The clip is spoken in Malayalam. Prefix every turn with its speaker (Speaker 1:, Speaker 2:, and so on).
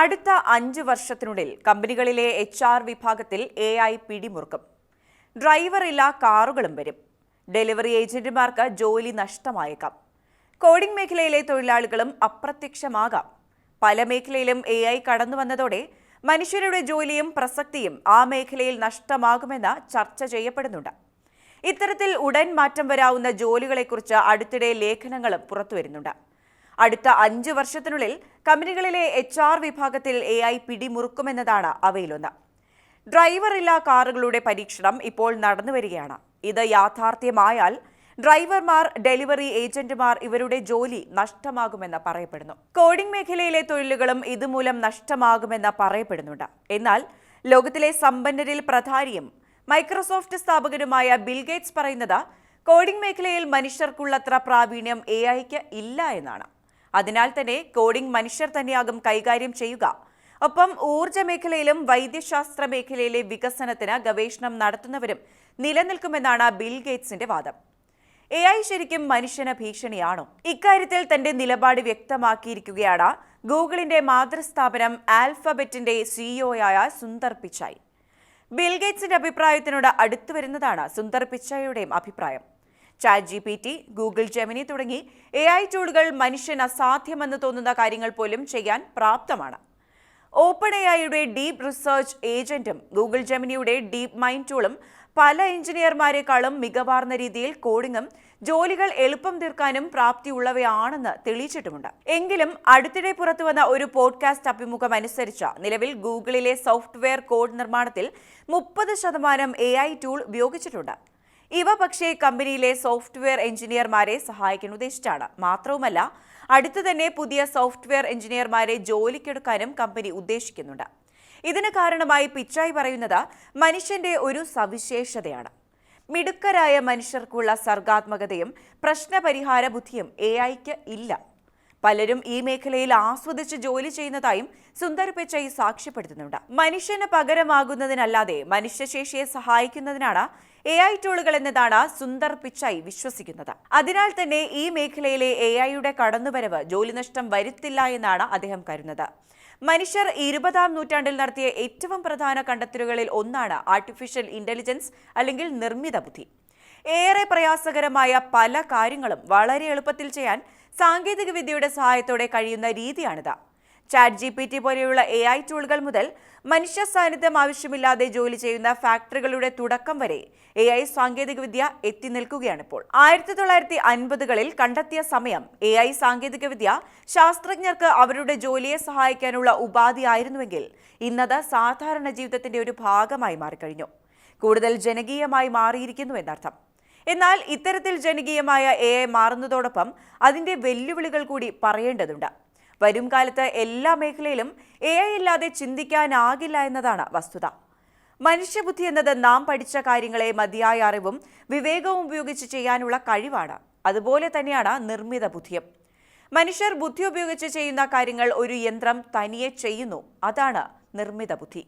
Speaker 1: അടുത്ത അഞ്ച് വർഷത്തിനുള്ളിൽ കമ്പനികളിലെ എച്ച് ആർ വിഭാഗത്തിൽ എ ഐ പിടിമുറുക്കും. ഡ്രൈവറില്ല കാറുകളും വരും. ഡെലിവറി ഏജന്റുമാർക്ക് ജോലി നഷ്ടമായേക്കാം. കോഡിംഗ് മേഖലയിലെ തൊഴിലാളികളും അപ്രത്യക്ഷമാകാം. പല മേഖലയിലും എ ഐ കടന്നു വന്നതോടെ മനുഷ്യരുടെ ജോലിയും പ്രസക്തിയും ആ മേഖലയിൽ നഷ്ടമാകുമെന്ന് ചർച്ച ചെയ്യപ്പെടുന്നുണ്ട്. ഇത്തരത്തിൽ ഉടൻ മാറ്റം വരാവുന്ന ജോലികളെക്കുറിച്ച് അടുത്തിടെ ലേഖനങ്ങളും പുറത്തുവരുന്നുണ്ട്. അടുത്ത അഞ്ച് വർഷത്തിനുള്ളിൽ കമ്പനികളിലെ എച്ച് ആർ വിഭാഗത്തിൽ എ ഐ പിടിമുറുക്കുമെന്നതാണ് അവയിലൊന്ന്. ഡ്രൈവറില്ലാ കാറുകളുടെ പരീക്ഷണം ഇപ്പോൾ നടന്നുവരികയാണ്. ഇത് യാഥാർത്ഥ്യമായാൽ ഡ്രൈവർമാർ ഡെലിവറി ഏജന്റുമാർ ഇവരുടെ ജോലി നഷ്ടമാകുമെന്ന് പറയപ്പെടുന്നു. കോഡിംഗ് മേഖലയിലെ തൊഴിലുകളും ഇതുമൂലം നഷ്ടമാകുമെന്ന് പറയപ്പെടുന്നുണ്ട്. എന്നാൽ ലോകത്തിലെ സമ്പന്നരിൽ പ്രധാനിയും മൈക്രോസോഫ്റ്റ് സ്ഥാപകനുമായ ബിൽഗേറ്റ്സ് പറയുന്നത് കോഡിംഗ് മേഖലയിൽ മനുഷ്യർക്കുള്ളത്ര പ്രാവീണ്യം എ ഐക്ക് ഇല്ല എന്നാണ്. അതിനാൽ തന്നെ കോഡിംഗ് മനുഷ്യർ തന്നെയാകും കൈകാര്യം ചെയ്യുക. ഒപ്പം ഊർജ മേഖലയിലും വൈദ്യശാസ്ത്ര മേഖലയിലെ വികസനത്തിന് ഗവേഷണം നടത്തുന്നവരും നിലനിൽക്കുമെന്നാണ് ബിൽ ഗേറ്റ്സിന്റെ വാദം. എ ഐ ശരിക്കും മനുഷ്യന് ഭീഷണിയാണോ? ഇക്കാര്യത്തിൽ തന്റെ നിലപാട് വ്യക്തമാക്കിയിരിക്കുകയാണ് ഗൂഗിളിന്റെ മാതൃസ്ഥാപനം ആൽഫബറ്റിന്റെ സിഇഒയായ സുന്ദർ പിച്ചായ്. ബിൽഗേറ്റ്സിന്റെ അഭിപ്രായത്തിനോട് അടുത്തു വരുന്നതാണ് സുന്ദർ പിച്ചായിയുടെയും അഭിപ്രായം. Chat G P T Google Gemini തുടങ്ങി എ ഐ ടൂളുകൾ മനുഷ്യന് അസാധ്യമെന്ന് തോന്നുന്ന കാര്യങ്ങൾ പോലും ചെയ്യാൻ പ്രാപ്തമാണ്. ഓപ്പൺ എ ഐയുടെ ഡീപ് റിസർച്ച് ഏജന്റും ഗൂഗിൾ ജെമിനിയുടെ ഡീപ് മൈൻഡ് ടൂളും പല എഞ്ചിനീയർമാരെക്കാളും മികവാർന്ന രീതിയിൽ കോഡിങ്ങും ജോലികൾ എളുപ്പം തീർക്കാനും പ്രാപ്തിയുള്ളവയാണെന്ന് തെളിയിച്ചിട്ടുമുണ്ട്. എങ്കിലും അടുത്തിടെ പുറത്തുവന്ന ഒരു പോഡ്കാസ്റ്റ് അഭിമുഖം അനുസരിച്ച് നിലവിൽ ഗൂഗിളിലെ സോഫ്റ്റ്വെയർ കോഡ് നിർമ്മാണത്തിൽ മുപ്പത് ശതമാനം എ ഐ ടൂൾ ഉപയോഗിച്ചിട്ടുണ്ട്. ഇവ പക്ഷേ കമ്പനിയിലെ സോഫ്റ്റ്വെയർ എഞ്ചിനീയർമാരെ സഹായിക്കാൻ ഉദ്ദേശിച്ചാണ്. മാത്രവുമല്ല അടുത്തു തന്നെ പുതിയ സോഫ്റ്റ്വെയർ എഞ്ചിനീയർമാരെ ജോലിക്കെടുക്കാനും കമ്പനി ഉദ്ദേശിക്കുന്നുണ്ട്. ഇതിന് കാരണമായി പിച്ചായി പറയുന്നത് മനുഷ്യന്റെ ഒരു സവിശേഷതയാണ്. മിടുക്കരായ മനുഷ്യർക്കുള്ള സർഗാത്മകതയും പ്രശ്നപരിഹാര ബുദ്ധിയും എ ഐക്ക് ഇല്ല. പലരും ഈ മേഖലയിൽ ആസ്വദിച്ച് ജോലി ചെയ്യുന്നതായും സുന്ദർ പിച്ചൈ സാക്ഷ്യപ്പെടുത്തുന്നുണ്ട്. മനുഷ്യന് പകരമാകുന്നതിനല്ലാതെ മനുഷ്യശേഷിയെ സഹായിക്കുന്നതിനാണ് എ ഐ ടൂളുകൾ എന്നതാണ് സുന്ദർ പിച്ചായി വിശ്വസിക്കുന്നത്. അതിനാൽ തന്നെ ഈ മേഖലയിലെ എ ഐയുടെ കടന്നുവരവ് ജോലി നഷ്ടം വരുത്തില്ല എന്നാണ് അദ്ദേഹം കരുതുന്നത്. മനുഷ്യർ ഇരുപതാം നൂറ്റാണ്ടിൽ നടത്തിയ ഏറ്റവും പ്രധാന കണ്ടെത്തലുകളിൽ ഒന്നാണ് ആർട്ടിഫിഷ്യൽ ഇന്റലിജൻസ് അല്ലെങ്കിൽ നിർമ്മിത ബുദ്ധി. ഏറെ പ്രയാസകരമായ പല കാര്യങ്ങളും വളരെ എളുപ്പത്തിൽ ചെയ്യാൻ സാങ്കേതിക വിദ്യയുടെ സഹായത്തോടെ കഴിയുന്ന രീതിയാണിത്. ചാറ്റ് ജി പി ടി പോലെയുള്ള എ ഐ ടൂളുകൾ മുതൽ മനുഷ്യ സാന്നിധ്യം ആവശ്യമില്ലാതെ ജോലി ചെയ്യുന്ന ഫാക്ടറികളുടെ തുടക്കം വരെ എ ഐ സാങ്കേതികവിദ്യ എത്തി നിൽക്കുകയാണിപ്പോൾ. ആയിരത്തി തൊള്ളായിരത്തി അൻപതുകളിൽ കണ്ടെത്തിയ സമയം എ ഐ സാങ്കേതികവിദ്യ ശാസ്ത്രജ്ഞർക്ക് അവരുടെ ജോലിയെ സഹായിക്കാനുള്ള ഉപാധിയായിരുന്നുവെങ്കിൽ ഇന്നത് സാധാരണ ജീവിതത്തിന്റെ ഒരു ഭാഗമായി മാറിക്കഴിഞ്ഞു. കൂടുതൽ ജനകീയമായി മാറിയിരിക്കുന്നു എന്നർത്ഥം. എന്നാൽ ഇത്തരത്തിൽ ജനകീയമായ എ ഐ മാറുന്നതോടൊപ്പം അതിന്റെ വെല്ലുവിളികൾ കൂടി പറയേണ്ടതുണ്ട്. വരും കാലത്ത് എല്ലാ മേഖലയിലും എ ഐ ഇല്ലാതെ ചിന്തിക്കാനാകില്ല എന്നതാണ് വസ്തുത. മനുഷ്യബുദ്ധി എന്നത് നാം പഠിച്ച കാര്യങ്ങളെ മതിയായ അറിവും വിവേകവും ഉപയോഗിച്ച് ചെയ്യാനുള്ള കഴിവാണ്. അതുപോലെ തന്നെയാണ് നിർമ്മിത ബുദ്ധിയും. മനുഷ്യർ ബുദ്ധി ഉപയോഗിച്ച് ചെയ്യുന്ന കാര്യങ്ങൾ ഒരു യന്ത്രം തനിയെ ചെയ്യുന്നു. അതാണ് നിർമ്മിത ബുദ്ധി.